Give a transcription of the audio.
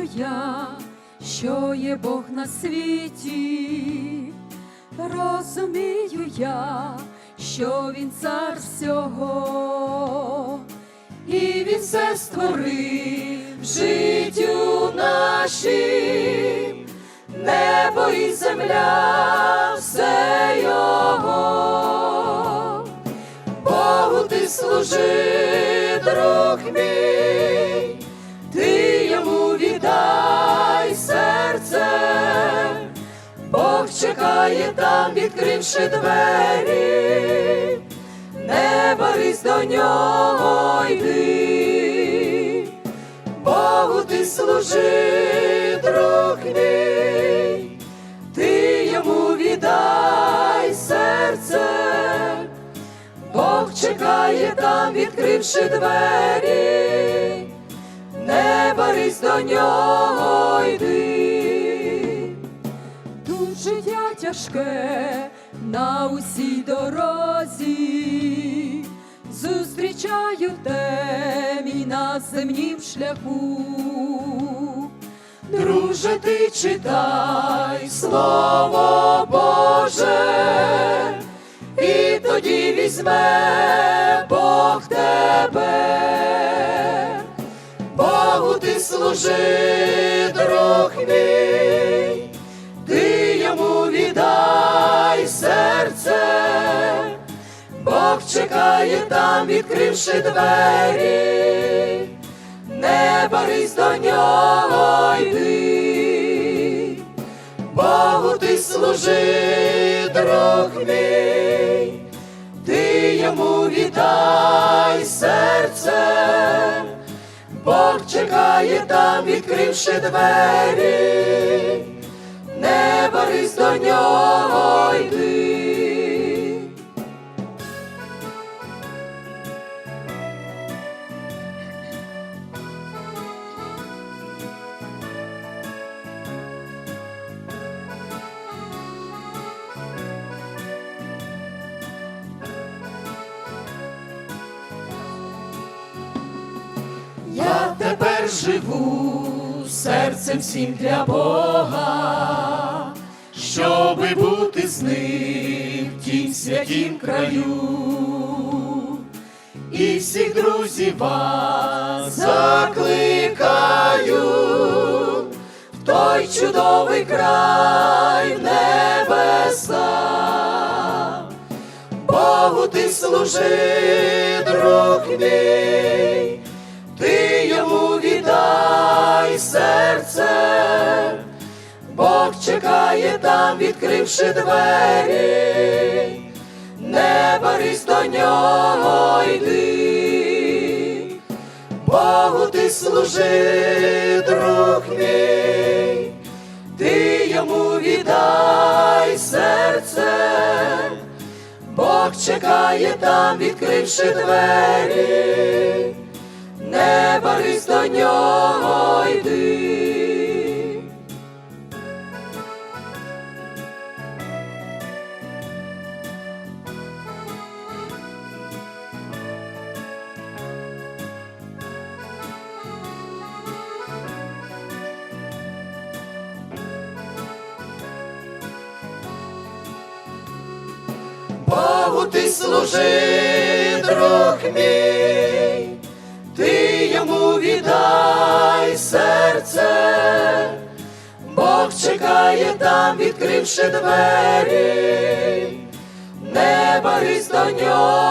розумію я, що є Бог на світі, розумію я, що Він цар всього, і Він все створив життю нашім, небо і земля, все його. Богу ти служи, друг мій, чекає там, відкривши двері, не борись до нього йди, Богу ти служи, друг мій, ти йому віддай серце. Бог чекає там, відкривши двері, не борись до нього йди. Тяжке на усій дорозі, зустрічаю темі на земнім шляху. Друже, ти читай слово Боже, і тоді візьме Бог тебе, Богу ти служи, друг мій, йому віддай серце, Бог чекає там, відкривши двері, не борись до нього йди. Богу ти служи, друг мій, ти йому віддай серце, Бог чекає там, відкривши двері, борись до нього йди. Я тепер живу серцем всім для Бога, щоби бути з ним в тім святім краю. І всіх друзів вас закликаю в той чудовий край небеса. Богу ти служи, друг мій, чекає там, відкривши двері, не борись до нього йди, Богу ти служи, друг мій, ти йому віддай серце. Бог чекає там, відкривши двері, не борись до нього йди. Богу ти служи, друг мій, ти йому віддай серце, Бог чекає там, відкривши двері, не до нього.